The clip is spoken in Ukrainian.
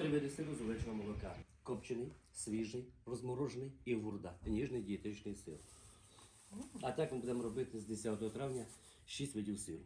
Три види сиру з овечого молока. Копчений, свіжий, розморожений і гурда. Ніжний дієтичний сир. А так ми будемо робити з 10 травня 6 видів сиру.